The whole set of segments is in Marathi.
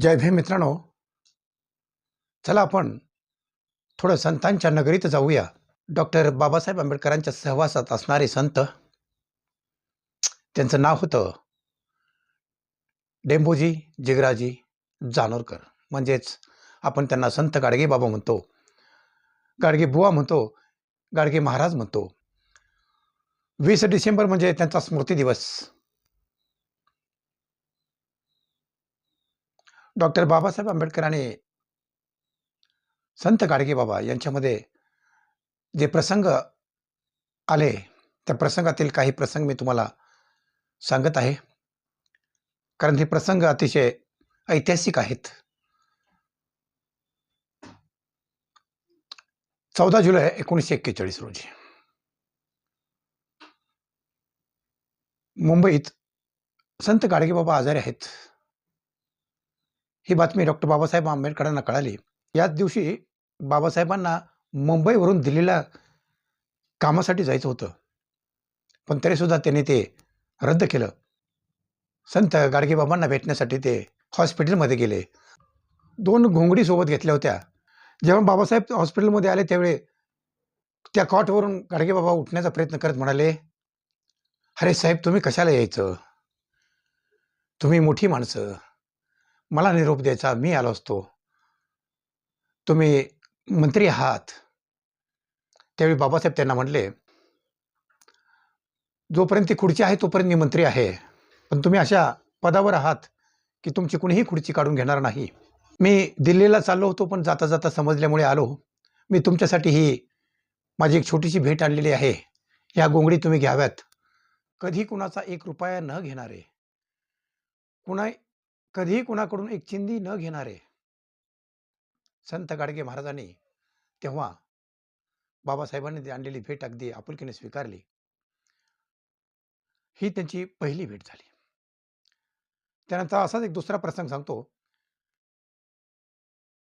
जय भीम मित्रांनो. चला आपण थोडं संतांच्या नगरीत जाऊया. डॉक्टर बाबासाहेब आंबेडकरांच्या सहवासात असणारे संत. त्यांचं नाव होतं डेंबोजी जिगराजी जानोरकर. म्हणजेच आपण त्यांना संत गाडगे बाबा म्हणतो. गाडगे बुवा म्हणतो. गाडगे महाराज म्हणतो. वीस डिसेंबर म्हणजे त्यांचा स्मृती दिवस. डॉक्टर बाबासाहेब आंबेडकरांनी संत गाडगेबाबा यांच्यामध्ये जे प्रसंग आले त्या प्रसंगातील काही प्रसंग मी तुम्हाला सांगत आहे. कारण हे प्रसंग अतिशय ऐतिहासिक आहेत. चौदा जुलै एकोणीसशे एक्केचाळीस रोजी मुंबईत संत गाडगेबाबा आजारी आहेत. ही बातमी डॉक्टर बाबासाहेब आंबेडकरांना कळाली. याच दिवशी बाबासाहेबांना मुंबईवरून दिल्लीला कामासाठी जायचं होतं. पण तरीसुद्धा त्यांनी ते रद्द केलं. संत गाडगेबाबांना भेटण्यासाठी ते हॉस्पिटलमध्ये गेले. दोन घोंगडी सोबत घेतल्या होत्या. जेव्हा बाबासाहेब हॉस्पिटलमध्ये आले त्यावेळी त्या कॉटवरून गाडगेबाबा उठण्याचा प्रयत्न करत म्हणाले अरे साहेब तुम्ही कशाला यायचं? तुम्ही मोठी माणसं. मला निरोप द्यायचा मी आलो असतो. तुम्ही मंत्री आहात. त्यावेळी बाबासाहेब त्यांना म्हटले जोपर्यंत ती खुर्ची आहे तोपर्यंत मी मंत्री आहे. पण तुम्ही अशा पदावर आहात की तुमची कुणीही खुर्ची काढून घेणार नाही. मी दिल्लीला चाललो होतो पण जाता जाता समजल्यामुळे आलो. मी तुमच्यासाठी ही माझी एक छोटीशी भेट आणलेली आहे. या गोंगडी तुम्ही घ्याव्यात. कधी कुणाचा एक रुपया न घेणारे कुणा कधीही कुणाकडून एक चिंदी न घेणारे संत गाडगे महाराजांनी तेव्हा बाबासाहेबांनी आणलेली भेट अगदी आपुलकीने स्वीकारली. ही त्यांची पहिली भेट झाली. त्यानंतर असाच एक दुसरा प्रसंग सांगतो.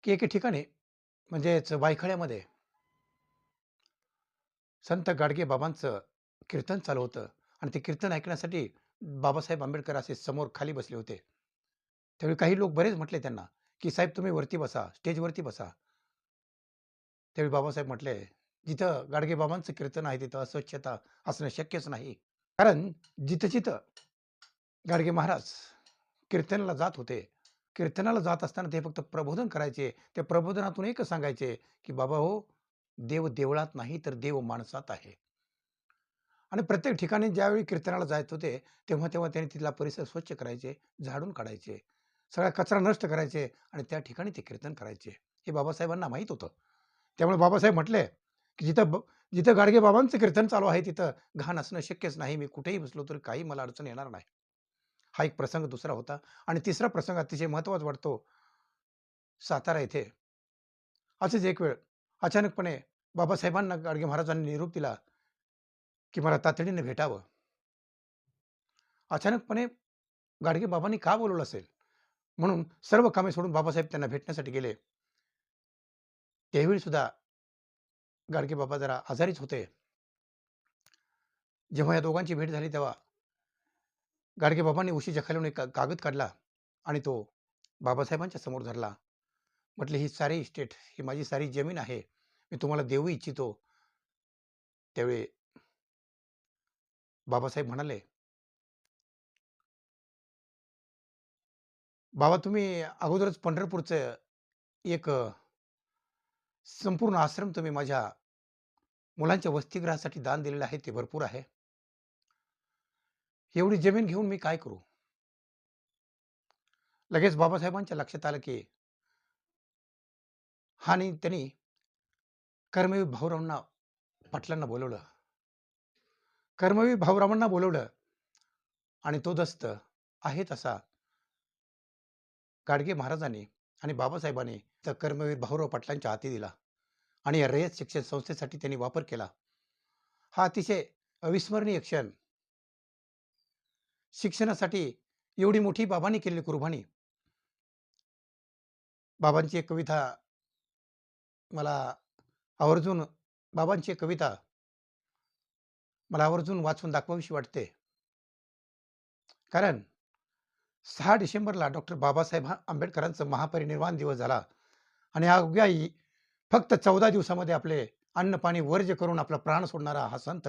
की एके ठिकाणी म्हणजेच वायखळ्यामध्ये संत गाडगे बाबांचं कीर्तन चालू होतं. आणि ते कीर्तन ऐकण्यासाठी बाबासाहेब आंबेडकर असे समोर खाली बसले होते. त्यावेळी काही लोक बरेच म्हटले त्यांना की साहेब तुम्ही वरती बसा स्टेजवरती बसा. त्यावेळी बाबासाहेब म्हटले जिथं गाडगे बाबांचं कीर्तन आहे तिथं अस्वच्छता असणं शक्यच नाही. कारण जिथं जिथं गाडगे महाराज कीर्तनाला जात होते कीर्तनाला जात असताना ते फक्त प्रबोधन करायचे त्या प्रबोधनातून एकच सांगायचे की बाबा हो देव देवळात नाही तर देव माणसात आहे. आणि प्रत्येक ठिकाणी ज्यावेळी कीर्तनाला जायत होते तेव्हा तेव्हा त्यांनी तिथला परिसर स्वच्छ करायचे झाडून काढायचे. सगळा कचरा नष्ट करायचे आणि त्या ठिकाणी ते कीर्तन करायचे. हे बाबासाहेबांना माहीत होतं. त्यामुळे बाबासाहेब म्हटले की जिथं ब- जिथं गाडगे बाबांचं कीर्तन चालू आहे तिथं घाण असणं शक्यच नाही. मी कुठेही बसलो तरी काही मला अडचण येणार नाही. हा एक प्रसंग दुसरा होता. आणि तिसरा प्रसंग अतिशय महत्त्वाचा वाटतो. सातारा येथे. असेच एक वेळ अचानकपणे बाबासाहेबांना गाडगे महाराजांनी निरोप दिला की मला तातडीने भेटावं. अचानकपणे गाडगे बाबांनी का बोलवलं असेल? म्हणून सर्व कामे सोडून बाबासाहेब त्यांना भेटण्यासाठी गेले. त्यावेळी सुद्धा गाडगे बाबा जरा आजारीच होते. जेव्हा या दोघांची भेट झाली तेव्हा गाडगे बाबांनी उशीच्या खालून एक कागद काढला आणि तो बाबासाहेबांच्या समोर धरला. म्हटले ही सारी इस्टेट ही माझी सारी जमीन आहे. मी तुम्हाला देऊ इच्छितो. त्यावेळी बाबासाहेब म्हणाले बाबा तुम्ही अगोदरच पंढरपूरचं एक संपूर्ण आश्रम तुम्ही माझ्या मुलांच्या वसतिगृहासाठी दान दिलेलं आहे ते भरपूर आहे. एवढी जमीन घेऊन मी काय करू? लगेच बाबासाहेबांच्या लक्षात आलं की हा आणि त्यांनी कर्मवीर भाऊरावांना पाटलांना बोलवलं. कर्मवीर भाऊरावांना बोलवलं आणि तो दस्त आहे तसा गाडगे महाराजांनी आणि बाबासाहेबांनी त्या कर्मवीर भाऊराव पाटलांच्या हाती दिला आणि या रयत शिक्षण संस्थेसाठी त्यांनी वापर केला. हा अतिशय अविस्मरणीय क्षण. शिक्षणासाठी एवढी मोठी बाबांनी केलेली कुर्बानी. बाबांची एक कविता मला आवर्जून बाबांची एक कविता मला आवर्जून वाचून दाखवावीशी वाटते. कारण सहा डिसेंबरला डॉक्टर बाबासाहेब हा आंबेडकरांचा महापरिनिर्वाण दिवस झाला आणि अवघ्या फक्त 14 दिवसामध्ये आपले अन्न-पाणी वर्ज्य करून आपला प्राण सोडणारा हा संत,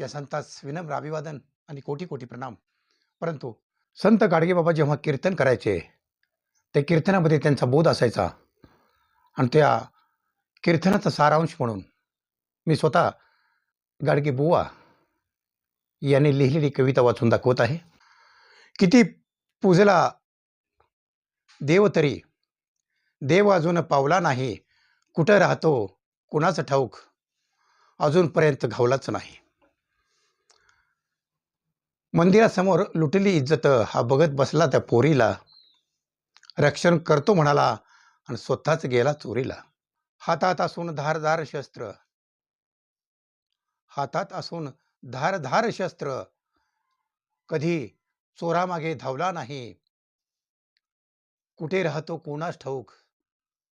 या संतास विनम्र अभिवादन आणि कोटी-कोटी प्रणाम. परंतु संत गाडगेबाबा जेव्हा कीर्तन करायचे, त्या कीर्तनामध्ये त्यांचा बोध असायचा आणि त्या कीर्तनाचा सारांश म्हणून मी स्वतः गाडगेबुवा यांनी लिहिलेली कविता वाचून दाखवत आहे. किती पूजला देव तरी, देव अजून पावला नाही. कुठं राहतो कुणाचं ठाऊक, अजूनपर्यंत घावलाच नाही. मंदिरासमोर लुटली इज्जत हा बघत बसला त्या पोरीला. रक्षण करतो म्हणाला आणि स्वतःच गेला चोरीला. हातात असून धारधार शस्त्र हातात असून धारधार शस्त्र कधी चोरामागे धावला नाही. कुठे राहतो कुणास ठाऊक,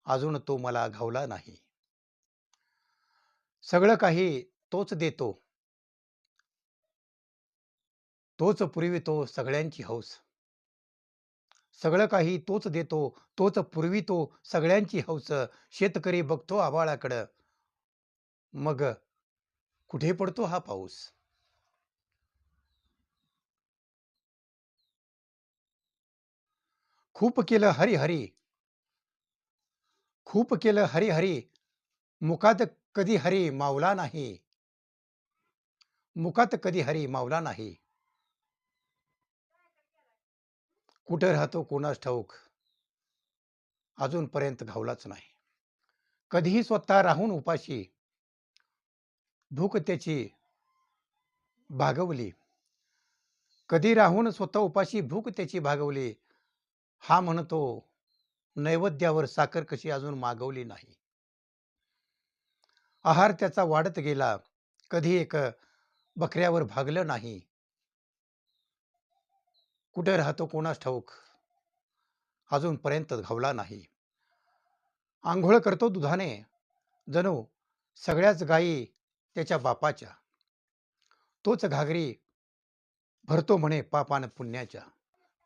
अजून तो मला घावला नाही. सगळं काही तोच देतो. तोच पुरवितो सगळ्यांची हौस. सगळं काही तोच देतो, तोच पुरवितो सगळ्यांची हौस. शेतकरी बघतो आभाळाकडं, मग कुठे पडतो हा पाऊस. खूप केलं हरी हरी खूप केलं हरी हरी मुखात कधी हरी मावला नाही. मुखात कधी हरी मावला नाही. कुठे राहतो कोणास ठाऊक, अजूनपर्यंत घावलाच नाही. कधीही स्वतः राहून उपाशी भूक त्याची भागवली. कधी राहून स्वतः उपाशी भूक त्याची भागवली. हा म्हणतो नैवेद्यावर साखर कशी अजून मागवली नाही. आहार त्याचा वाढत गेला. कधी एक बकऱ्यावर भागलं नाही. कुठे राहतो कोणास ठाऊक, अजूनपर्यंत घावला नाही. आंघोळ करतो दुधाने, जणू सगळ्याच गायी त्याच्या बापाच्या. तोच घागरी भरतो म्हणे पापान पुण्याच्या.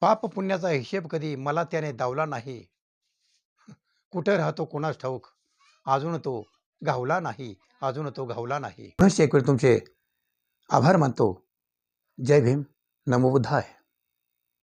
पाप पुण्याचा हिशेब कधी मला त्याने दावला नाही. कुठे राहतो कोणास ठाऊक, अजून तो घावला नाही, अजून तो घावला नाही. पुनश्च एक वेळ तुमचे आभार मानतो. जय भीम, नमो बुद्धाय.